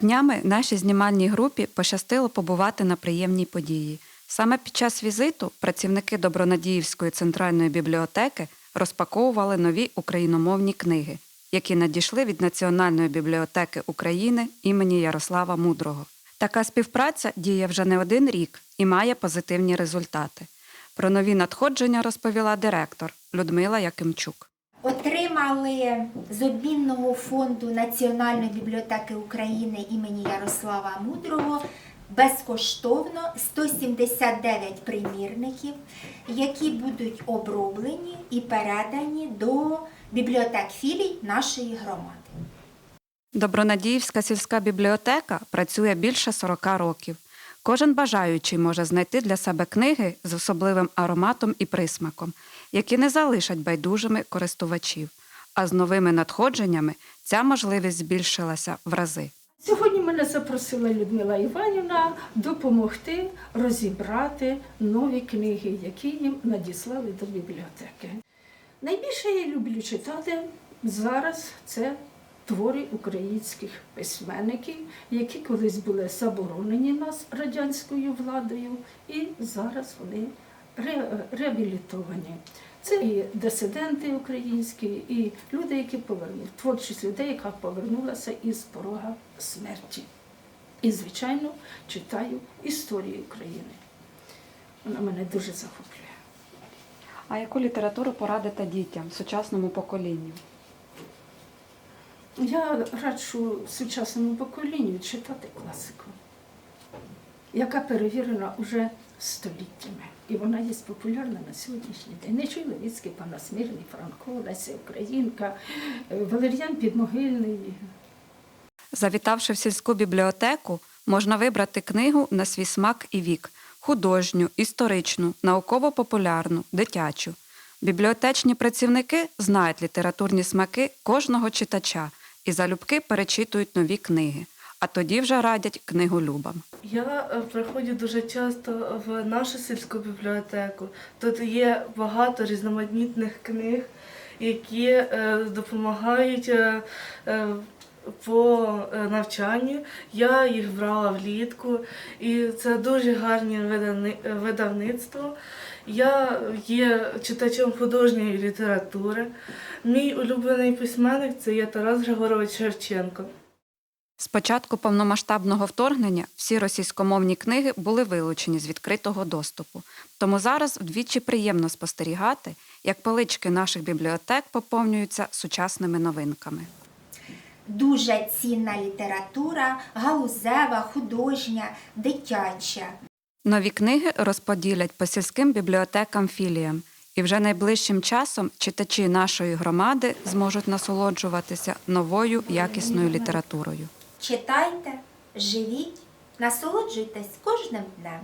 Днями нашій знімальній групі пощастило побувати на приємній події. Саме під час візиту працівники Добронадіївської центральної бібліотеки розпаковували нові україномовні книги, які надійшли від Національної бібліотеки України імені Ярослава Мудрого. Така співпраця діє вже не один рік і має позитивні результати. Про нові надходження розповіла директор Людмила Якимчук. Отримали з обмінного фонду Національної бібліотеки України імені Ярослава Мудрого безкоштовно 179 примірників, які будуть оброблені і передані до бібліотек філій нашої громади. Добронадіївська сільська бібліотека працює більше 40 років. Кожен бажаючий може знайти для себе книги з особливим ароматом і присмаком, які не залишать байдужими користувачів. А з новими надходженнями ця можливість збільшилася в рази. Сьогодні мене запросила Людмила Іванівна допомогти розібрати нові книги, які їм надіслали до бібліотеки. Найбільше я люблю читати зараз це твори українських письменників, які колись були заборонені нас радянською владою, і зараз вони ре- реабілітовані. Це і дисиденти українські, і люди, які повернули, творчість людей, яка повернулася із порога смерті. І, звичайно, читаю історію України. Вона мене дуже захоплює. А яку літературу порадите дітям, сучасному поколінню? Я раджу сучасному поколінню читати класику, яка перевірена уже століттями. І вона є популярна на сьогоднішній день. Нечуй Левіцький, Панас Мирний, Франко, Леся Українка, е, Валер'ян Підмогильний. Завітавши в сільську бібліотеку, можна вибрати книгу на свій смак і вік художню, історичну, науково-популярну, дитячу. Бібліотечні працівники знають літературні смаки кожного читача і залюбки перечитують нові книги, а тоді вже радять книголюбам. Я е, приходжу дуже часто в нашу сільську бібліотеку. Тут є багато різноманітних книг, які е, допомагають е, по навчанню. Я їх брала влітку, і це дуже гарні видавни- е, видавництво. Я є читачем художньої літератури. Мій улюблений письменник це є Тарас Григорович Шевченко. З початку повномасштабного вторгнення всі російськомовні книги були вилучені з відкритого доступу. Тому зараз вдвічі приємно спостерігати, як полички наших бібліотек поповнюються сучасними новинками. Дуже цінна література, галузева, художня, дитяча. Нові книги розподілять по сільським бібліотекам філіям, і вже найближчим часом читачі нашої громади зможуть насолоджуватися новою якісною літературою. Читайте, живіть, насолоджуйтесь кожним днем.